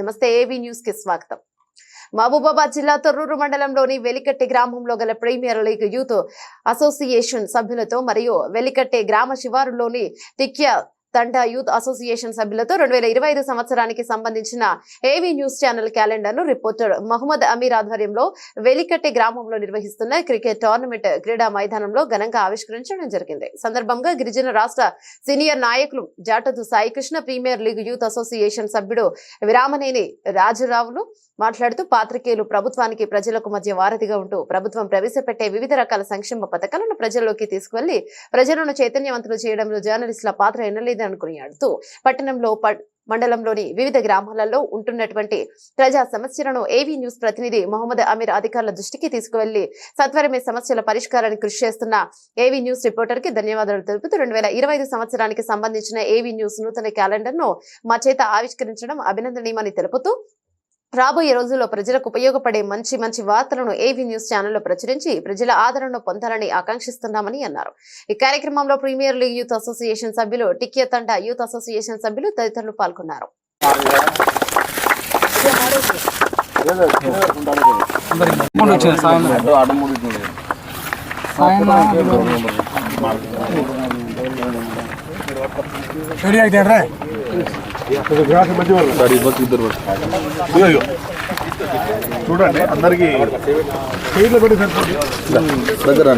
నమస్తే ఏవి న్యూస్కి స్వాగతం. మహబూబాబాద్ జిల్లా తొర్రూరు మండలంలోని వెలికట్టె గ్రామంలో గల ప్రీమియర్ లీగ్ యూత్ అసోసియేషన్ సభ్యులతో మరియు వెలికట్టె గ్రామ శివారులోని టిక్యా తండా యూత్ అసోసియేషన్ సభ్యులతో రెండు వేల ఇరవై ఐదు సంవత్సరానికి సంబంధించిన ఏవీ న్యూస్ ఛానల్ క్యాలెండర్ను రిపోర్టర్ మహమ్మద్ అమీర్ ఆధ్వర్యంలో వెలికట్టె గ్రామంలో నిర్వహిస్తున్న క్రికెట్ టోర్నమెంట్ క్రీడా మైదానంలో ఘనంగా ఆవిష్కరించడం జరిగింది. సందర్భంగా గిరిజన రాష్ట్ర సీనియర్ నాయకులు Jatadu Saikrishna premier league youth association సభ్యుడు విరామనేని రాజురావులు మాట్లాడుతూ పాత్రికేయులు ప్రభుత్వానికి ప్రజలకు మధ్య వారధిగా ఉంటూ ప్రభుత్వం ప్రవేశపెట్టే వివిధ రకాల సంక్షేమ పథకాలను ప్రజల్లోకి తీసుకువెళ్ళి ప్రజలను చైతన్యవంతులు చేయడంలో జర్నలిస్టుల పాత్ర ఎన్నలేదని కొనియాడుతూ పట్టణంలో మండలంలోని వివిధ గ్రామాలలో ఉంటున్నటువంటి ప్రజా సమస్యలను ఏవీ న్యూస్ ప్రతినిధి మొహమ్మద్ అమీర్ అధికారుల దృష్టికి తీసుకువెళ్ళి సత్వరమే సమస్యల పరిష్కారానికి కృషి చేస్తున్న ఏవీ న్యూస్ రిపోర్టర్కి ధన్యవాదాలు తెలుపుతూ రెండు వేల ఇరవై ఐదు సంవత్సరానికి సంబంధించిన ఏవీ న్యూస్ నూతన క్యాలెండర్ను మా చేత ఆవిష్కరించడం అభినందనీయమని తెలుపుతూ రాబోయే రోజుల్లో ప్రజలకు ఉపయోగపడే మంచి మంచి వార్తలను ఏవీ న్యూస్ ఛానల్లో ప్రచురించి ప్రజల ఆదరణను పొందాలని ఆకాంక్షిస్తున్నామని అన్నారు. ఈ కార్యక్రమంలో ప్రీమియర్ లీగ్ యూత్ అసోసియేషన్ సభ్యులు టిక్కే తండ యూత్ అసోసియేషన్ సభ్యులు తదితరులు పాల్గొన్నారు. చూడండి అందరికి సరిపోతుంది దగ్గర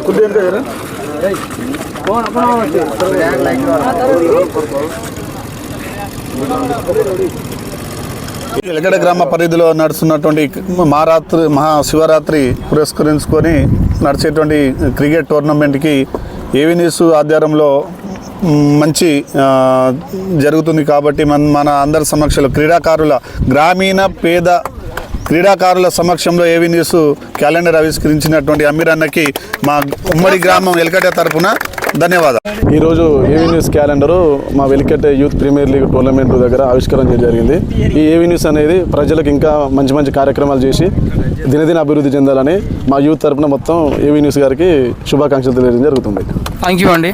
కొద్ది ఎంత దగ్గర ఎలగడ గ్రామ పరిధిలో నడుస్తున్నటువంటి మహారాత్రి మహా శివరాత్రి పురస్కరించుకొని నడిచేటువంటి క్రికెట్ టోర్నమెంట్కి ఏవి న్యూస్ ఆధ్వర్యంలో మంచి జరుగుతుంది కాబట్టి మన మన అందరి సమక్షంలో క్రీడాకారుల గ్రామీణ పేద క్రీడాకారుల సమక్షంలో ఏవి న్యూస్ క్యాలెండర్ ఆవిష్కరించినటువంటి అమీర్ అన్నకి మా ఉమ్మడి గ్రామం ఎలకట తరపున ధన్యవాదాలు. ఈరోజు ఏవీ న్యూస్ క్యాలెండరు మా Velikatte youth premier league tournament దగ్గర ఆవిష్కరణ చేయడం జరిగింది. ఈ ఏవీ న్యూస్ అనేది ప్రజలకు ఇంకా మంచి మంచి కార్యక్రమాలు చేసి దినదిన అభివృద్ధి చెందాలని మా యూత్ తరపున మొత్తం ఏవీ న్యూస్ గారికి శుభాకాంక్షలు తెలియజేయడం జరుగుతుంది. థ్యాంక్ యూ అండి.